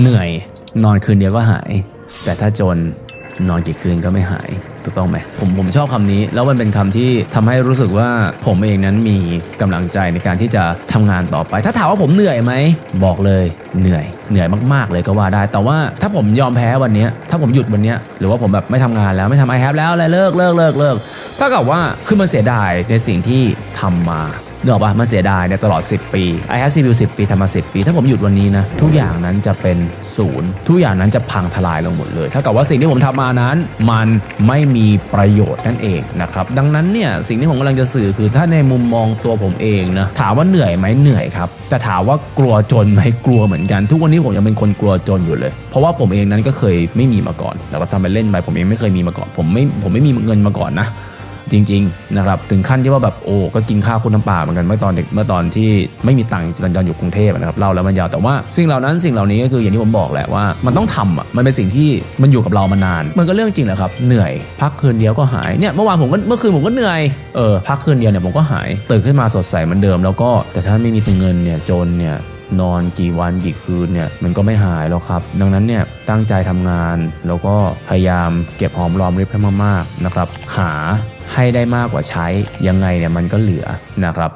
เหนื่อยนอนคืนเดียวก็หาย แต่ถ้าจนนอนกี่คืนก็ไม่หายถูกต้องไหมผมผมชอบคำนี้ แล้วมันเป็นคำที่ทำให้รู้สึกว่าผมเองนั้นมีกำลังใจในการที่จะทำงานต่อไป ถ้าถามว่าผมเหนื่อยไหมบอกเลยเหนื่อย เหนื่อยมากๆเลยก็ว่าได้ แต่ว่าถ้าผมยอมแพ้วันนี้ ถ้าผมหยุดวันนี้หรือว่าผมแบบไม่ทำงานแล้วไม่ทำไอแฮปแล้วอะไรเลิกเลิกเลิกเลิกเท่ากับว่าคือมันเสียดายในสิ่งที่ทำมา เนกอะปะมันเสียดายในตลอด 10 ปี i h a v e CPU 10 ปีทำมา10 ปี ถ้าผมหยุดวันนี้นะ ทุกอย่างนั้นจะเป็นศูนย์ทุกอย่างนั้นจะพังทลายลงหมดเลย ถ้ากับว่าสิ่งที่ผมทำมานั้น มันไม่มีประโยชน์นั่นเองนะครับ ดังนั้นเนี่ยสิ่งที่ผมกำลังจะสื่อคือถ้าในมุมมองตัวผมเองนะถามว่าเหนื่อยไหมเหนื่อยครับ แต่ถามว่ากลัวจนไหมกลัวเหมือนกัน ทุกวันนี้ผมยังเป็นคนกลัวจนอยู่เลย เพราะว่าผมเองนั้นก็เคยไม่มีมาก่อนแล้วก็ทำไปเล่นไปผมเองไม่เคยมีมาก่อน ผมไม่ผมไม่มีเงินมาก่อนนะ จริงๆนะครับถึงขั้นที่ว่าแบบโอ้ก็กินข้าวคุณน้ำปลาเหมือนกันเมื่อตอนเด็กเมื่อตอนที่ไม่มีตังค์ตอนตอนอยู่กรุงเทพนะครับเล่าแล้วมันยาวแต่ว่าสิ่งเหล่านั้นสิ่งเหล่านี้ก็คืออย่างที่ผมบอกแหละว่ามันต้องทำอะมันเป็นสิ่งที่มันอยู่กับเรามานาน มันก็เรื่องจริงแหละครับเหนื่อยพักคืนเดียวก็หายเนี่ยเมื่อวานผมก็เมื่อคืนผมก็เหนื่อยเออพักคืนเดียวเนี่ยผมก็หายตื่นขึ้นมาสดใสเหมือนเดิมแล้วก็แต่ถ้าไม่มีเงินเนี่ยจนเนี่ย นอนกี่วันกี่คืนเนี่ยมันก็ไม่หายหรอกครับ ดังนั้นเนี่ยตั้งใจทำงาน แล้วก็พยายามเก็บหอมรอมริบให้มากๆนะครับ หาให้ได้มากกว่าใช้ยังไงเนี่ยมันก็เหลือนะครับ